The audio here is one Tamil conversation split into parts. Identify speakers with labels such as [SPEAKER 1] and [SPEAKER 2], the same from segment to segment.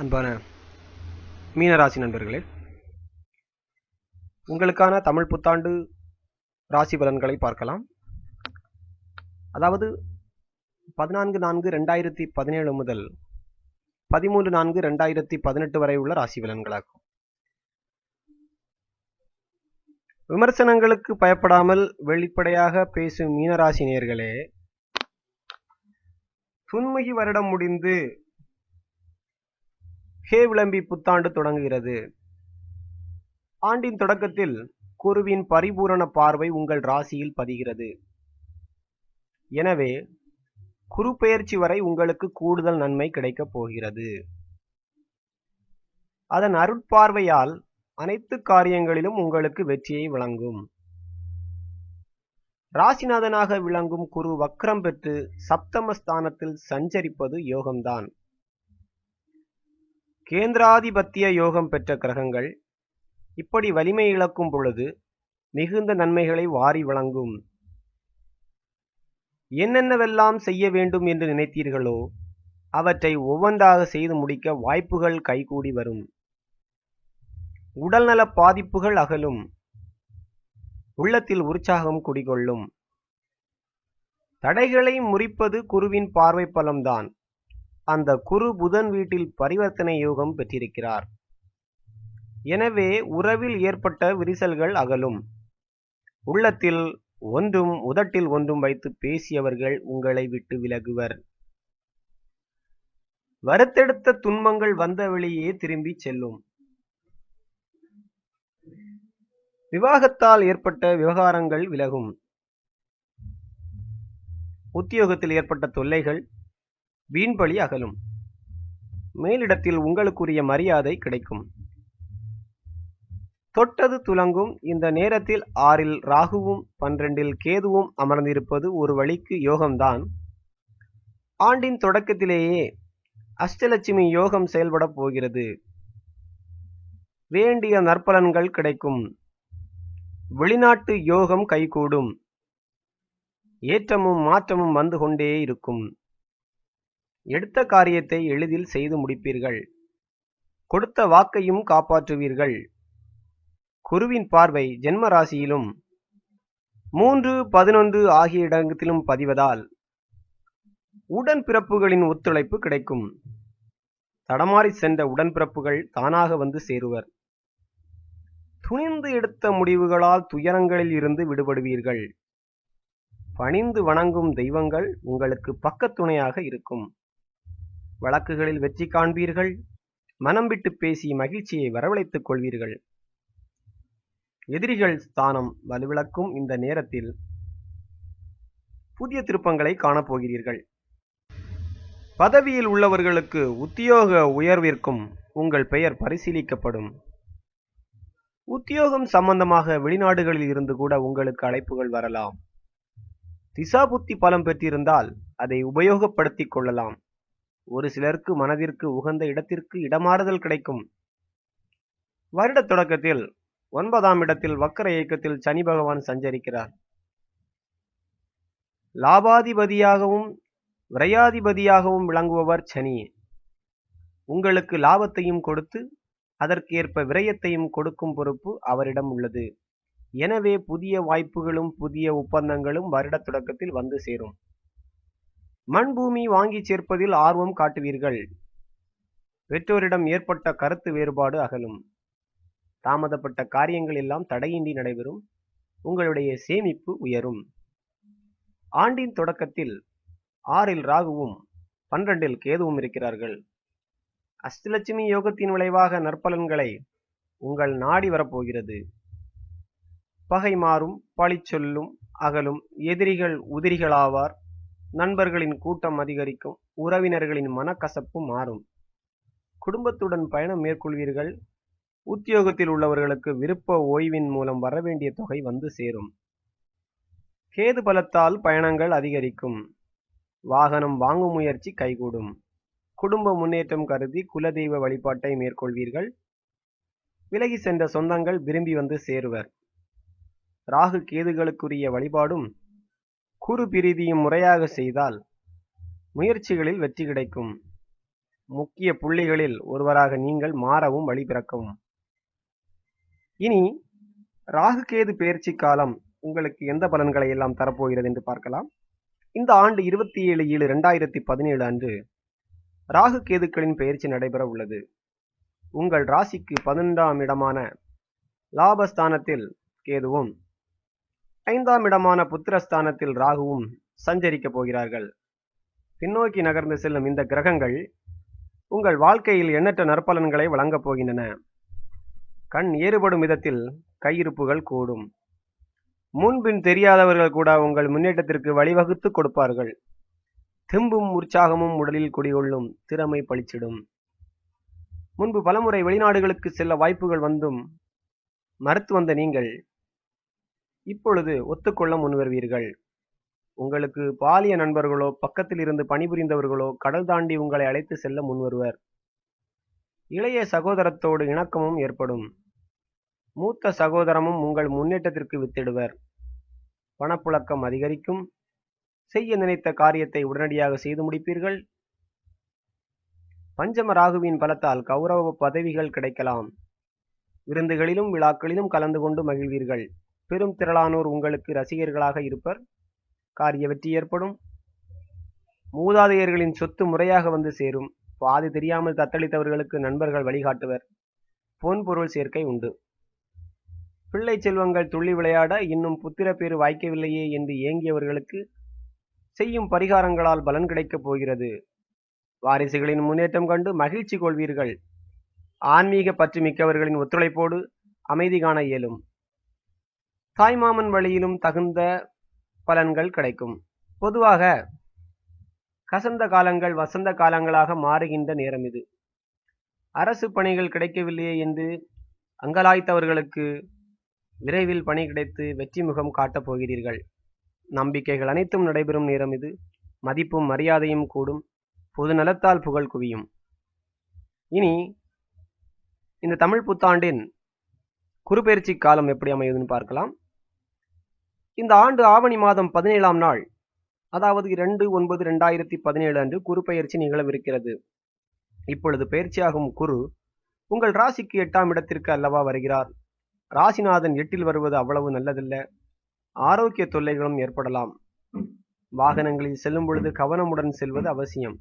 [SPEAKER 1] அன்பான மீனராசி நண்பர்களே உங்களுக்கான தமிழ் புத்தாண்டு ராசி பலன்களை பார்க்கலாம். அதாவது பதினான்கு நான்கு ரெண்டாயிரத்தி பதினேழு முதல் பதிமூன்று நான்கு ரெண்டாயிரத்தி பதினெட்டு வரை உள்ள ராசி பலன்களாகும். விமர்சனங்களுக்கு பயப்படாமல் வெளிப்படையாக பேசும் மீனராசி நேர்களே துன்மகி வருடம் முடிந்து ஹே விளம்பி புத்தாண்டு தொடங்குகிறது. ஆண்டின் தொடக்கத்தில் குருவின் பரிபூரண பார்வை உங்கள் ராசியில் பதிகிறது. எனவே குரு பெயர்ச்சி வரை உங்களுக்கு கூடுதல் நன்மை கிடைக்கப் போகிறது. அதன் அருட்பார்வையால் அனைத்து காரியங்களிலும் உங்களுக்கு வெற்றியை வழங்கும். ராசிநாதனாக விளங்கும் குரு வக்ரம் பெற்று சப்தமஸ்தானத்தில் சஞ்சரிப்பது யோகம்தான். கேந்திராதிபத்திய யோகம் பெற்ற கிரகங்கள் இப்படி வலிமை இழக்கும் பொழுது மிகுந்த நன்மைகளை வாரி வழங்கும். என்னென்னவெல்லாம் செய்ய வேண்டும் என்று நினைத்தீர்களோ அவற்றை ஒவ்வொன்றாக செய்து முடிக்க வாய்ப்புகள் கைகூடி வரும். உடல்நல பாதிப்புகள் அகலும். உள்ளத்தில் உற்சாகம் குடிகொள்ளும். தடைகளை முறிப்பது குருவின் பார்வை பலம்தான். அந்த குரு புதன் வீட்டில் பரிவர்த்தனை யோகம் பெற்றிருக்கிறார். எனவே உறவில் ஏற்பட்ட விரிசல்கள் அகலும். உள்ளத்தில் ஒன்றும் உதட்டில் ஒன்றும் வைத்து பேசியவர்கள் உங்களை விட்டு விலகுவர். வருத்தெடுத்த துன்பங்கள் வந்த வழியே திரும்பி செல்லும். விவாகத்தால் ஏற்பட்ட விவகாரங்கள் விலகும். உத்தியோகத்தில் ஏற்பட்ட தொல்லைகள் வீண்பழி அகலும். மேலிடத்தில் உங்களுக்குரிய மரியாதை கிடைக்கும். தொட்டது துலங்கும். இந்த நேரத்தில் ஆறில் ராகுவும் பன்னிரண்டில் கேதுவும் அமர்ந்திருப்பது ஒரு வழிக்கு யோகம்தான். ஆண்டின் தொடக்கத்திலேயே அஷ்டலட்சுமி யோகம் செயல்பட போகிறது. வேண்டிய நற்பலன்கள் கிடைக்கும். வெளிநாட்டு யோகம் கைகூடும். ஏற்றமும் மாற்றமும் வந்து கொண்டே இருக்கும். எடுத்த காரியத்தை எளிதில் செய்து முடிப்பீர்கள். கொடுத்த வாக்கையும் காப்பாற்றுவீர்கள். குருவின் பார்வை ஜென்ம ராசியிலும் மூன்று பதினொன்று ஆகிய இடத்திலும் பதிவதால் உடன்பிறப்புகளின் ஒத்துழைப்பு கிடைக்கும். தடமாறி சென்ற உடன்பிறப்புகள் தானாக வந்து சேருவர். துணிந்து எடுத்த முடிவுகளால் துயரங்களில் இருந்து விடுபடுவீர்கள். பணிந்து வணங்கும் தெய்வங்கள் உங்களுக்கு பக்கத்துணையாக இருக்கும். வழக்குகளில் வெற்றி காண்பீர்கள். மனம் விட்டு பேசி மகிழ்ச்சியை வரவழைத்துக் கொள்வீர்கள். எதிரிகள் ஸ்தானம் வலுவிளக்கும் இந்த நேரத்தில் புதிய திருப்பங்களை காணப்போகிறீர்கள் பதவியில் உள்ளவர்களுக்கு உத்தியோக உயர்விற்கும் உங்கள் பெயர் பரிசீலிக்கப்படும். உத்தியோகம் சம்பந்தமாக வெளிநாடுகளில் இருந்து கூட உங்களுக்கு அழைப்புகள் வரலாம். திசா புத்தி பலம் பெற்றிருந்தால் அதை உபயோகப்படுத்திக் கொள்ளலாம். ஒரு சிலருக்கு மனதிற்கு உகந்த இடத்திற்கு இடமாறுதல் கிடைக்கும். வருட தொடக்கத்தில் ஒன்பதாம் இடத்தில் வக்கர இயக்கத்தில் சனி பகவான் சஞ்சரிக்கிறார். லாபாதிபதியாகவும் விரையாதிபதியாகவும் விளங்குபவர் சனி. உங்களுக்கு லாபத்தையும் கொடுத்து அதற்கேற்ப விரயத்தையும் கொடுக்கும் பொறுப்பு அவரிடம் உள்ளது. எனவே புதிய வாய்ப்புகளும் புதிய ஒப்பந்தங்களும் வருட தொடக்கத்தில் வந்து சேரும். மண் பூமி வாங்கி சேர்ப்பதில் ஆர்வம் காட்டுவீர்கள். பெற்றோரிடம் ஏற்பட்ட கருத்து வேறுபாடு அகலும். தாமதப்பட்ட காரியங்கள் எல்லாம் தடையின்றி நடைபெறும். உங்களுடைய சேமிப்பு உயரும். ஆண்டின் தொடக்கத்தில் ஆறில் ராகுவும் பன்னிரண்டில் கேதுவும் இருக்கிறார்கள். அஷ்டலட்சுமி யோகத்தின் விளைவாக நற்பலன்களை உங்கள் நாடி வரப்போகிறது. பகை மாறும் பழிச்சொல்லும் அகலும் எதிரிகள் உதிரிகளாவார். நண்பர்களின் கூட்டம் அதிகரிக்கும் உறவினர்களின் மனக்கசப்பு மாறும். குடும்பத்துடன் பயணம் மேற்கொள்வீர்கள். உத்தியோகத்தில் உள்ளவர்களுக்கு விருப்ப ஓய்வின் மூலம் வரவேண்டிய தொகை வந்து சேரும். கேது பலத்தால் பயணங்கள் அதிகரிக்கும். வாகனம் வாங்கும் முயற்சி கைகூடும். குடும்ப முன்னேற்றம் கருதி குலதெய்வ வழிபாட்டை மேற்கொள்வீர்கள். விலகி சென்ற சொந்தங்கள் விரும்பி வந்து சேருவர். ராகு கேதுகளுக்குரிய வழிபாடும் குரு பிரீதியும் முறையாக செய்தால் முயற்சிகளில் வெற்றி கிடைக்கும். முக்கிய புள்ளிகளில் ஒருவராக நீங்கள் மாறவும் வழி பிறக்கவும். இனி ராகு கேது காலம் உங்களுக்கு எந்த பலன்களை எல்லாம் தரப்போகிறது என்று பார்க்கலாம். இந்த ஆண்டு இருபத்தி ஏழு ஏழு ரெண்டாயிரத்தி பதினேழு அன்று ராகு கேதுக்களின் பெயர்ச்சி நடைபெற உள்ளது. உங்கள் ராசிக்கு பதினொன்றாம் இடமான லாபஸ்தானத்தில் கேதுவும் ஐந்தாம் இடமான புத்திரஸ்தானத்தில் ராகுவும் சஞ்சரிக்கப் போகிறார்கள். பின்னோக்கி நகர்ந்து செல்லும் இந்த கிரகங்கள் உங்கள் வாழ்க்கையில் எண்ணற்ற நற்பலன்களை வழங்கப் போகின்றன. கண் ஏறுபடும் விதத்தில் கையிருப்புகள் கூடும். முன்பின் தெரியாதவர்கள் கூட உங்கள் முன்னேற்றத்திற்கு வழிவகுத்து கொடுப்பார்கள். தெம்பும் உற்சாகமும் உடலில் குடிகொள்ளும் திறமை பளிச்சிடும் முன்பு பலமுறை வெளிநாடுகளுக்கு செல்ல வாய்ப்புகள் வந்தும் மறுத்து வந்த நீங்கள் இப்பொழுது ஒத்துக்கொள்ள முன்வருவீர்கள். உங்களுக்கு பாலிய நண்பர்களோ பக்கத்தில் இருந்து பணிபுரிந்தவர்களோ கடல் தாண்டி உங்களை அழைத்து செல்ல முன்வருவர். இளைய சகோதரத்தோடு இணக்கமும் ஏற்படும். மூத்த சகோதரமும் உங்கள் முன்னேற்றத்திற்கு வித்திடுவர். பணப்புழக்கம் அதிகரிக்கும். செய்ய நினைத்த காரியத்தை உடனடியாக செய்து முடிப்பீர்கள். பஞ்சம ராகுவின் பலத்தால் கௌரவ பதவிகள் கிடைக்கலாம். விருந்துகளிலும் விழாக்களிலும் கலந்து கொண்டு மகிழ்வீர்கள். பெரும் திரளானோர் உங்களுக்கு ரசிகர்களாக இருப்பர். காரிய வெற்றி ஏற்படும். மூதாதையர்களின் சொத்து முறையாக வந்து சேரும். பாதி தெரியாமல் தத்தளித்தவர்களுக்கு நண்பர்கள் வழிகாட்டுவர். பொன் பொருள் சேர்க்கை உண்டு. பிள்ளை செல்வங்கள் துள்ளி விளையாட இன்னும் புத்திர பேறு வாய்க்கவில்லையே என்று ஏங்கியவர்களுக்கு செய்யும் பரிகாரங்களால் பலன் கிடைக்கப் போகிறது. வாரிசுகளின் முன்னேற்றம் கண்டு மகிழ்ச்சி கொள்வீர்கள். ஆன்மீக பற்று மிக்கவர்களின் ஒத்துழைப்போடு அமைதி காண இயலும். தாய்மாமன் வழியிலும் தகுந்த பலன்கள் கிடைக்கும். பொதுவாக கசந்த காலங்கள் வசந்த காலங்களாக மாறுகின்ற நேரம் இது. அரசு பணிகள் கிடைக்கவில்லையே என்று அங்கலாய்த்தவர்களுக்கு விரைவில் பணி கிடைத்து வெற்றி முகம் காட்டப் போகிறீர்கள். நம்பிக்கைகள் அனைத்தும் நடைபெறும் நேரம் இது. மதிப்பும் மரியாதையும் கூடும். பொது நலத்தால் புகழ் குவியும். இனி இந்த தமிழ் புத்தாண்டின் குறுபெயர்ச்சி காலம் எப்படி அமையுதுன்னு பார்க்கலாம். இந்த ஆண்டு ஆவணி மாதம் பதினேழாம் நாள் அதாவது இரண்டு ஒன்பது ரெண்டாயிரத்தி பதினேழு அன்று குறுபெயர்ச்சி நிகழவிருக்கிறது. இப்பொழுது பயிற்சியாகும் குரு உங்கள் ராசிக்கு எட்டாம் இடத்திற்கு அல்லவா வருகிறார். ராசிநாதன் எட்டில் வருவது அவ்வளவு நல்லதல்ல. ஆரோக்கிய தொல்லைகளும் ஏற்படலாம். வாகனங்களில் செல்லும் பொழுது கவனமுடன் செல்வது அவசியம்.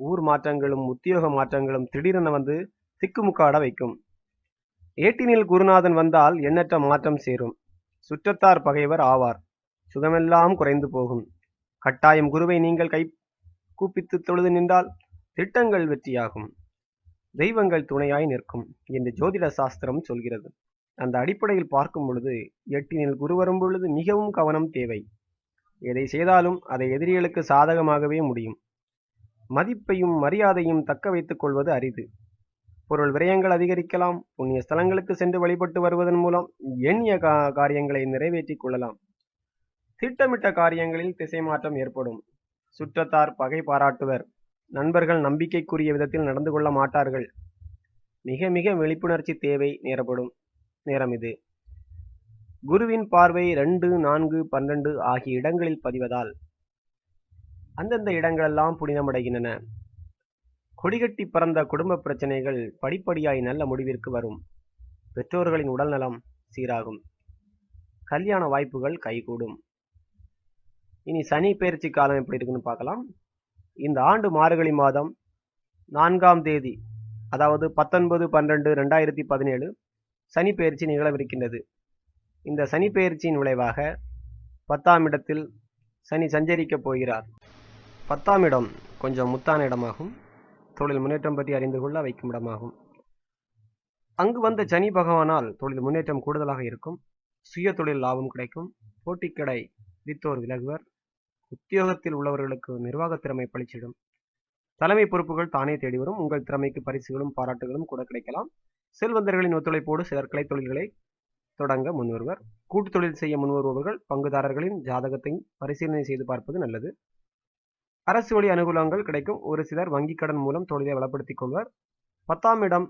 [SPEAKER 1] ஊர் மாற்றங்களும் உத்தியோக மாற்றங்களும் திடீரென வந்து திக்குமுக்காட வைக்கும். ஏட்டினில் குருநாதன் வந்தால் எண்ணற்ற மாற்றம் சேரும். சுற்றத்தார் பகைவர் ஆவார். சுகமெல்லாம் குறைந்து போகும். கட்டாயம் குருவை நீங்கள் கை கூப்பித்து தொழுது நின்றால் திட்டங்கள் வெற்றியாகும். தெய்வங்கள் துணையாய் நிற்கும் என்று ஜோதிட சாஸ்திரம் சொல்கிறது. அந்த அடிப்படையில் பார்க்கும் பொழுது எட்டினில் குரு வரும் பொழுது மிகவும் கவனம் தேவை. எதை செய்தாலும் அதை எதிரிகளுக்கு சாதகமாகவே முடியும். மதிப்பையும் மரியாதையும் தக்க வைத்துக் கொள்வது அரிது. பொருள் விரயங்கள் அதிகரிக்கலாம் புண்ணிய ஸ்தலங்களுக்கு சென்று வழிபட்டு வருவதன் மூலம் எண்ணிய கா காரியங்களை நிறைவேற்றிக் கொள்ளலாம். திட்டமிட்ட காரியங்களில் திசை மாற்றம் ஏற்படும். சுற்றத்தார் பகை பாராட்டுவர். நண்பர்கள் நம்பிக்கைக்குரிய விதத்தில் நடந்து கொள்ள மாட்டார்கள். மிக மிக விழிப்புணர்ச்சி தேவை நேரப்படும் நேரம் இது. குருவின் பார்வை ரெண்டு நான்கு பன்னெண்டு ஆகிய இடங்களில் பதிவதால் அந்தந்த இடங்களெல்லாம் புனிதமடைகின்றன. கொடிகட்டி பறந்த குடும்ப பிரச்சனைகள் படிப்படியாய் நல்ல முடிவிற்கு வரும். பெற்றோர்களின் உடல்நலம் சீராகும். கல்யாண வாய்ப்புகள் கைகூடும். இனி சனி பயிற்சி காலம் எப்படி இருக்குன்னு பார்க்கலாம். இந்த ஆண்டு மார்கழி மாதம் நான்காம் தேதி அதாவது பத்தொன்பது பன்னெண்டு ரெண்டாயிரத்தி பதினேழு சனி பயிற்சி நிகழவிருக்கின்றது. இந்த சனி பயிற்சியின் விளைவாக பத்தாம் இடத்தில் சனி சஞ்சரிக்கப் போகிறார். பத்தாம் இடம் கொஞ்சம் முத்தான இடமாகும். தொழில் முன்னேற்றம் பற்றி அறிந்து கொள்ள வைக்கும் இடமாகும். அங்கு வந்த சனி பகவானால் தொழில் முன்னேற்றம் கூடுதலாக இருக்கும். சுய தொழில் லாபம் கிடைக்கும். போட்டிக்கடை வித்தோர் விலகுவர். உத்தியோகத்தில் உள்ளவர்களுக்கு நிர்வாக திறமை பளிச்சிடும் தலைமை பொறுப்புகள் தானே தேடி வரும். உங்கள் திறமைக்கு பரிசுகளும் பாராட்டுகளும் கூட கிடைக்கலாம். செல்வந்தர்களின் ஒத்துழைப்போடு சிலர் கலை தொழில்களை தொடங்க முன்வருவர். கூட்டு தொழில் செய்ய முன்வருபவர்கள் பங்குதாரர்களின் ஜாதகத்தை பரிசீலனை செய்து பார்ப்பது நல்லது. அரசு வழி அனுகூலங்கள் கிடைக்கும். ஒரு சிலர் வங்கிக் கடன் மூலம் தொழிலை வளப்படுத்திக் கொள்வர். பத்தாம் இடம்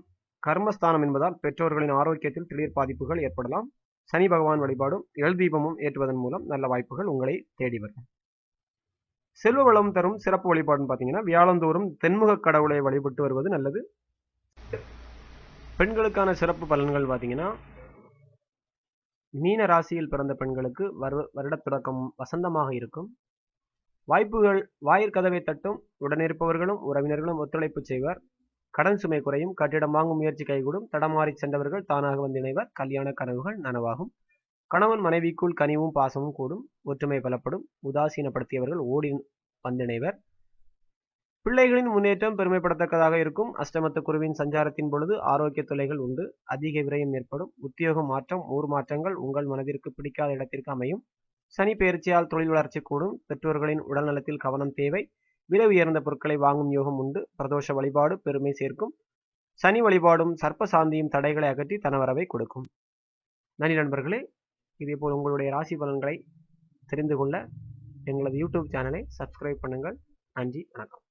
[SPEAKER 1] கர்மஸ்தானம் என்பதால் பெற்றோர்களின் ஆரோக்கியத்தில் திடீர் பாதிப்புகள் ஏற்படலாம். சனி பகவான் வழிபாடும் எல் தீபமும் ஏற்றுவதன் மூலம் நல்ல வாய்ப்புகள் உங்களை தேடி வரும். செல்வ வளம் தரும் சிறப்பு வழிபாடுன்னு பார்த்தீங்கன்னா வியாழந்தோறும் தென்முக கடவுளை வழிபட்டு வருவது நல்லது. பெண்களுக்கான சிறப்பு பலன்கள் பார்த்தீங்கன்னா மீன ராசியில் பிறந்த பெண்களுக்கு வருட தொடக்கம் வசந்தமாக இருக்கும். வாய்ப்புகள் வாயிற்கதவை தட்டும் உடனிருப்பவர்களும் உறவினர்களும் ஒத்துழைப்பு செய்வர். கடன் சுமை குறையும் கட்டிடம் வாங்கும் முயற்சி கைகூடும் தடமாறி சென்றவர்கள் தானாக வந்து இணைவர். கல்யாண கனவுகள் நனவாகும். கணவன் மனைவிக்குள் கனிவும் பாசமும் கூடும் ஒற்றுமை பலப்படும். உதாசீனப்படுத்தியவர்கள் ஓடி வந்திணைவர் பிள்ளைகளின் முன்னேற்றம் பெருமைப்படத்தக்கதாக இருக்கும். அஷ்டமத்து குருவின் சஞ்சாரத்தின் பொழுது ஆரோக்கிய தொலைகள் உண்டு. அதிக விரயம் ஏற்படும். உத்தியோக மாற்றம் ஊர் மாற்றங்கள் உங்கள் மனதிற்கு பிடிக்காத இடத்திற்கு அமையும். சனி பயிற்சியால் தொழில் வளர்ச்சி கூடும். பெற்றோர்களின் உடல்நலத்தில் கவனம் தேவை. விலை உயர்ந்த பொருட்களை வாங்கும் யோகம் உண்டு. பிரதோஷ வழிபாடு பெருமை சேர்க்கும். சனி வழிபாடும் சர்ப்ப சாந்தியும் தடைகளை அகற்றி தனவரவை கொடுக்கும். நன்றி நண்பர்களே. இதேபோல் உங்களுடைய ராசி பலன்களை தெரிந்து கொள்ள எங்களது யூடியூப் சேனலை சப்ஸ்கிரைப் பண்ணுங்கள். நன்றி வணக்கம்.